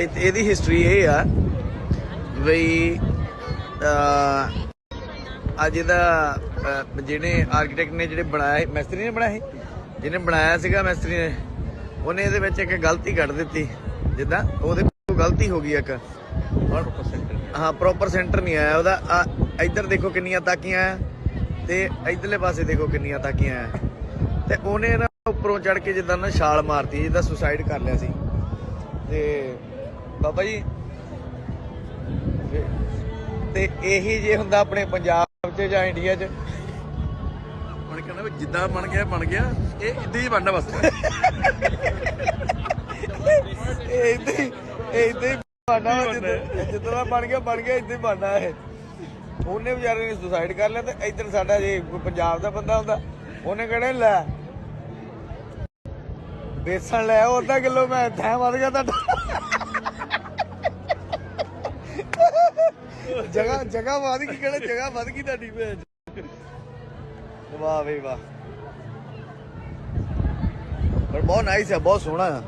ਇਹ- ਇਹਦੀ ਹਿਸਟਰੀ ਇਹ ਆ ਵੀ ਅ ਅੱਜ ਇਹਦਾ ਜਿਹਨੇ ਆਰਕੀਟੈਕਟ ਨੇ ਜਿਹੜੇ ਬਣਾਇਆ ਮਿਸਤਰੀ ਨੇ ਬਣਾਇਆ ਜਿਹਨੇ ਬਣਾਇਆ ਸੀਗਾ ਮਿਸਤਰੀ ਨੇ ਉਹਨੇ ਇਹਦੇ ਵਿੱਚ ਇੱਕ ਗਲਤੀ ਕੱਢ ਦਿੱਤੀ। ਜਿੱਦਾਂ ਉਹਦੇ ਕੋਲ ਗਲਤੀ ਹੋ ਗਈ ਇੱਕ। ਹਾਂ ਪ੍ਰੋਪਰ ਸੈਂਟਰ ਨਹੀਂ ਆਇਆ ਉਹਦਾ। ਇੱਧਰ ਦੇਖੋ ਕਿੰਨੀਆਂ ਤਾਕੀਆਂ ਆ ਤੇ ਇਧਰਲੇ ਪਾਸੇ ਦੇਖੋ ਕਿੰਨੀਆਂ ਤਾਕੀਆਂ ਆ। ਤੇ ਉਹਨੇ ਨਾ ਉੱਪਰੋਂ ਚੜ ਕੇ ਜਿੱਦਾਂ ਨਾ ਛਾਲ ਮਾਰਤੀ ਜਿੱਦਾਂ ਸੁਸਾਈਡ ਕਰ ਲਿਆ ਸੀ। ਤੇ ਬਾਬਾ ਜੀ। ਤੇ- ਇਹੀ ਜੇ ਹੁੰਦਾ ਆਪਣੇ ਪੰਜਾਬ 'ਚ ਜਾਂ ਇੰਡੀਆ 'ਚ। ਹੁਣ ਕਹਿੰਦਾ ਵੀ ਜਿੱਦਾਂ ਬਣ ਗਿਆ ਬਣ ਗਿਆ। ਇਹ ਇਦਾਂ ਹੀ ਬਣਨਾ ਬਸ। ਇਹ ਇਦਾਂ ਹੀ ਇਦਾਂ ਹੀ ਬਣਨਾ ਜਿੱਦਾਂ ਦਾ ਬਣ ਗਿਆ ਬਣ ਗਿਆ ਇਦਾਂ ਹੀ ਬਣਨਾ ਇਹ। ਉਹਨੇ ਵਿਚਾਰੇ ਨੇ ਸੁਸਾਈਡ ਕਰ ਲਿਆ ਤੇ ਇੱਧਰ ਸਾਡਾ ਜੇ ਪੰਜਾਬ ਦਾ ਬੰਦਾ ਹੁੰਦਾ ਉਹਨੇ ਕਹਿਣਾ ਲੈ। ਬੇਸਣ ਲੈ ਆਓ ਅੱਧਾ ਕਿਲੋ ਮੈਂ ਥੈਂ ਵੱਧ ਗਿਆ ਤੁਹਾਡਾ। ਜਗ੍ਹਾ ਜਗ੍ਹਾ ਵੱਧ ਗਈ ਕਿਹੜਾ ਜਗ੍ਹਾ ਵੱਧ ਗਈ ਤੁਹਾਡੀ ਭੈਣ ਵਾਹ ਵੇ ਵਾਹ। ਪਰ ਬਹੁਤ ਨਾਈਸ ਹੈ ਬਹੁਤ ਸੋਹਣਾ ਹੈ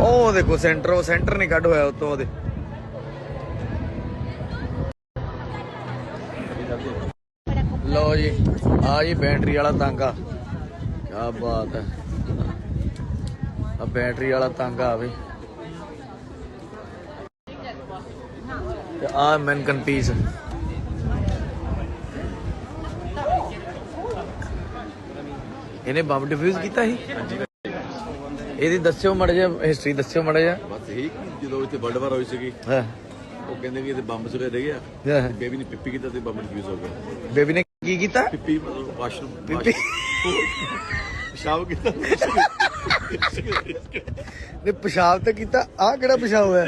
ਉਹ ਦੇਖੋ ਸੈਂਟਰ ਉਹ ਸੈਂਟਰ ਨਹੀਂ ਕੱਢ ਹੋਇਆ ਉਤੋਂ ਉਹਦੇ। ਲਓ ਜੀ, ਆ ਜੀ ਬੈਟਰੀ ਵਾਲਾ ਤਾਂਗਾ। ਕੀ ਬਾਤ ਹੈ। ਆ ਬੈਟਰੀ ਵਾਲਾ ਤਾਂਗਾ ਆਵੇ ਤੇ ਆ ਮੈਨਕਨ ਪੀਸ ਇਹਨੇ ਬੰਬ ਡਿਫਿਊਜ਼ ਕੀਤਾ ਸੀ? ਇਹਦੀ ਦੱਸਿਓ ਮੜ ਜਾ ਹਿਸਟਰੀ ਦੱਸਿਓ ਮੜ ਜਾ ਬਸ ਇਹੀ ਕਿ ਜਦੋਂ ਇੱਥੇ ਵਰਲਡ ਵਾਰ ਹੋਈ ਸੀਗੀ ਹਾਂ। ਉਹ ਕਹਿੰਦੇ ਕਿ ਇਹਦੇ ਬੰਬ ਸੁਰੇ ਰਹਿ ਗਿਆ। ਬੇਬੀ ਨੇ ਪਿੱਪੀ ਕੀਤਾ ਤੇ ਬੰਬ ਡਿਫਿਊਜ਼ ਹੋ ਗਿਆ। ਬੇਬੀ ਨੇ ਕੀ ਕੀਤਾ? ਪਿੱਪੀ ਵਾਸ਼ਰੂਮ ਪਿੱਪੀ। ਪਿਸ਼ਾਬ ਕੀਤਾ? ਨੇ ਪਿਸ਼ਾਬ ਤੇ ਕੀਤਾ। ਆ ਕਿਹੜਾ ਪਿਸ਼ਾਬ ਹੈ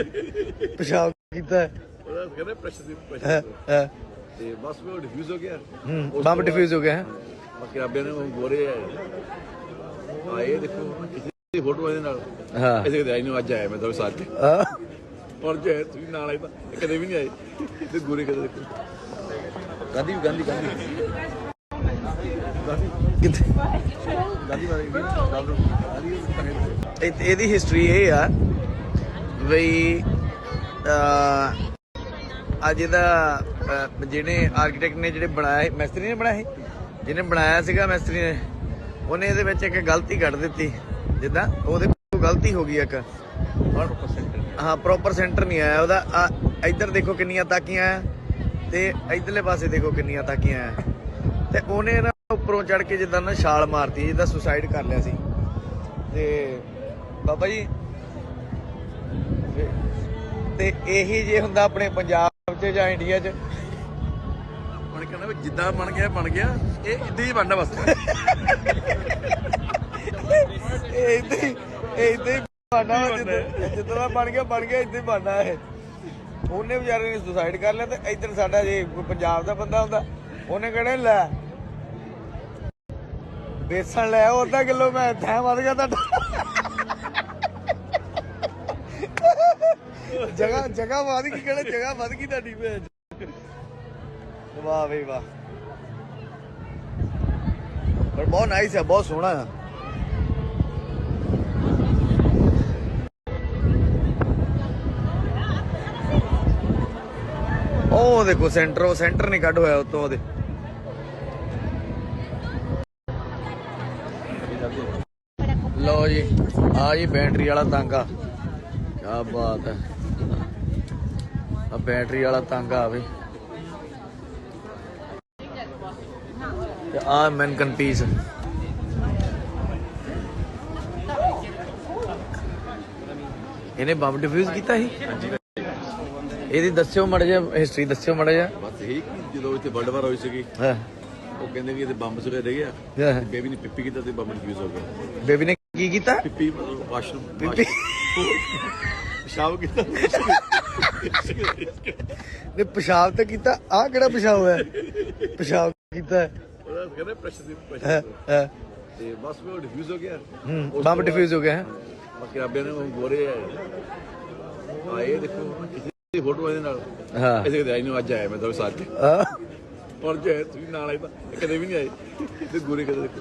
ਪਿਸ਼ਾਬ ਕੀਤਾ। ਹੈ। ਉਹਦਾ ਕਹਿੰਦੇ ਪ੍ਰੈਸ਼ਰ ਦੀ ਹਾਂ। ਤੇ ਬਸ ਉਹ ਡਿਫਿਊਜ਼ ਹੋ ਗਿਆ। ਹੂੰ, ਉਸ ਬੰਬ ਡਿਫਿਊਜ਼ ਹੋ ਗਿਆ ਹੈ? ਬਾਕੀ ਰੱਬੇ ਨੇ ਉਹ ਗੋਰੇ ਆਏ। ਦੇਖੋ ਕਿਸੇ ਫੋਟੋ ਇਹਦੇ ਨਾਲ। ਹਾਂ। ਐਸੇ ਕਦੇ ਆਈ ਨੂੰ ਅੱਜ ਆਇਆ ਮੈਂ ਤਾਂ ਸਾਥ ਤੇ ਹਾਂ। ਔਰ ਜੇ ਤੁਸੀਂ ਨਾਲ ਆਏ ਤਾਂ ਇਹ ਕਦੇ ਵੀ ਨਹੀਂ ਆਏ। ਤੇ ਗੋਰੇ ਕਦੇ ਦੇਖੋ। ਗਾਂਧੀ ਗਾਂਧੀ ਗਾਂਧੀ। ਕਿੱਥੇ? ਇਹਦੀ ਹਿਸਟਰੀ ਇਹ ਆ ਵੀ ਅੱਜ ਇਹਦਾ ਜਿਹਨੇ ਆਰਕੀਟੈਕਟ ਨੇ ਜਿਹੜੇ ਬਣਾਇਆ ਮਿਸਤਰੀ ਨੇ ਬਣਾਇਆ ਜਿਹਨੇ ਬਣਾਇਆ ਸੀਗਾ ਮਿਸਤਰੀ ਨੇ ਉਹਨੇ ਇਹਦੇ ਵਿੱਚ ਇੱਕ ਗਲਤੀ ਕੱਢ ਦਿੱਤੀ। ਜਿੱਦਾਂ ਉਹਦੇ ਕੋਲ ਗਲਤੀ ਹੋ ਗਈ ਇੱਕ। ਹਾਂ ਪ੍ਰੋਪਰ ਸੈਂਟਰ ਨਹੀਂ ਆਇਆ ਉਹਦਾ। ਇੱਧਰ ਦੇਖੋ ਕਿੰਨੀਆਂ ਤਾਕੀਆਂ ਆ ਤੇ ਇਧਰਲੇ ਪਾਸੇ ਦੇਖੋ ਕਿੰਨੀਆਂ ਤਾਕੀਆਂ ਆ। ਤੇ ਉਹਨੇ ਉੱਪਰੋਂ ਚੜ ਕੇ ਜਿੱਦਾਂ ਨਾ ਛਾਲ ਮਾਰਤੀ ਜਿੱਦਾਂ ਸੁਸਾਈਡ ਕਰ ਲਿਆ ਸੀ। ਤੇ ਬਾਬਾ ਜੀ ਤੇ- ਇਹੀ ਜੇ ਹੁੰਦਾ ਆਪਣੇ ਪੰਜਾਬ 'ਚ ਜਾਂ ਇੰਡੀਆ 'ਚ। ਹੁਣ ਕਹਿੰਦਾ ਵੀ ਜਿੱਦਾਂ ਬਣ ਗਿਆ ਬਣ ਗਿਆ। ਇਹ ਇਦਾਂ ਹੀ ਬਣਨਾ ਬਸ। ਇਹ ਇਦਾਂ ਹੀ ਇਦਾਂ ਹੀ ਬਣਨਾ ਜਿੱਦਾਂ ਦਾ ਬਣ ਗਿਆ ਬਣ ਗਿਆ ਇਦਾਂ ਹੀ ਬਣਨਾ ਇਹ। ਉਹਨੇ ਵਿਚਾਰੇ ਨੇ ਸੁਸਾਈਡ ਕਰ ਲਿਆ ਤੇ ਇੱਧਰ ਸਾਡਾ ਜੇ ਪੰਜਾਬ ਦਾ ਬੰਦਾ ਹੁੰਦਾ ਉਹਨੇ ਕਹਿਣਾ ਲੈ ਬੇਸਣ ਲੈ ਆਓ, ਅੱਧਾ ਕਿਲੋ ਮੈਂ ਥੈਂ ਵੱਧ ਗਿਆ ਤੁਹਾਡਾ। ਜਗ੍ਹਾ ਜਗ੍ਹਾ ਵੱਧ ਗਈ ਕਿਹੜਾ ਜਗ੍ਹਾ ਵੱਧ ਗਈ ਤੁਹਾਡੀ ਭੈਣ ਵਾਹ ਵੇ ਵਾਹ। ਪਰ ਬਹੁਤ ਨਾਈਸ ਹੈ ਬਹੁਤ ਸੋਹਣਾ ਹੈ ਉਹ ਦੇਖੋ, ਸੈਂਟਰ, ਉਹ ਸੈਂਟਰ ਨਹੀਂ ਕੱਢ ਹੋਇਆ ਉਤੋਂ ਉਹਦੇ। ਲਓ ਜੀ ਆ ਜੀ ਬੈਟਰੀ ਵਾਲਾ ਤਾਂਗਾ ਕੀ ਬਾਤ ਹੈ। ਆ ਬੈਟਰੀ ਵਾਲਾ ਤਾਂਗਾ ਆਵੇ ਤੇ ਆ ਮੈਨਕਨ ਪੀਸ ਇਹਨੇ ਬੰਬ ਡਿਫਿਊਜ਼ ਕੀਤਾ ਸੀ? ਇਹਦੀ ਦੱਸਿਓ ਮੜ ਜਾ ਹਿਸਟਰੀ ਦੱਸਿਓ ਮੜ ਜਾ ਬਸ ਇਹੀ ਕਿ ਜਦੋਂ ਇੱਥੇ ਵਰਲਡ ਵਾਰ ਹੋਈ ਸੀਗੀ ਹਾਂ। ਉਹ ਕਹਿੰਦੇ ਕਿ ਇਹਦੇ ਬੰਬ ਸੁਰੇ ਰਹਿ ਗਿਆ। ਬੇਬੀ ਨੇ ਪਿੱਪੀ ਕੀਤਾ ਤੇ ਬੰਬ ਡਿਫਿਊਜ਼ ਹੋ ਗਿਆ। ਬੇਬੀ ਨੇ ਕੀ ਕੀਤਾ? ਪਿੱਪੀ ਵਾਸ਼ਰੂਮ ਪਿੱਪੀ। ਪਿਸ਼ਾਬ ਕੀਤਾ? ਨੇ ਪਿਸ਼ਾਬ ਤੇ ਕੀਤਾ। ਆ ਕਿਹੜਾ ਪਿਸ਼ਾਬ ਹੈ ਪਿਸ਼ਾਬ ਕੀਤਾ। ਉਹਦਾ ਕਹਿੰਦੇ ਪ੍ਰੈਸ਼ਰ ਦੀ ਹਾਂ, ਪ੍ਰੈਸ਼ਰ। ਤੇ ਬਸ ਉਹ ਡਿਫਿਊਜ਼ ਹੋ ਗਿਆ। ਹੂੰ, ਬੰਬ ਡਿਫਿਊਜ਼ ਹੋ ਗਿਆ ਹੈ। ਬਾਕੀ ਰੱਬੇ ਨੇ ਉਹ ਗੋਰੇ ਆਏ। ਦੇਖੋ ਕਿਸੇ ਫੋਟੋ ਇਹਦੇ ਨਾਲ। ਹਾਂ। ਐਸੇ ਕਦੇ ਆਈ ਨੂੰ ਅੱਜ ਆਇਆ ਮੈਂ ਤਾਂ ਸਾਥ ਤੇ ਹਾਂ। ਹੁਣ ਜੇ ਤੁਸੀਂ ਨਾਲ ਆਏ ਤਾਂ ਕਦੇ ਵੀ ਨਹੀਂ ਆਏ। ਤੇ ਗੋਰੇ ਕਦੇ ਦੇਖੋ।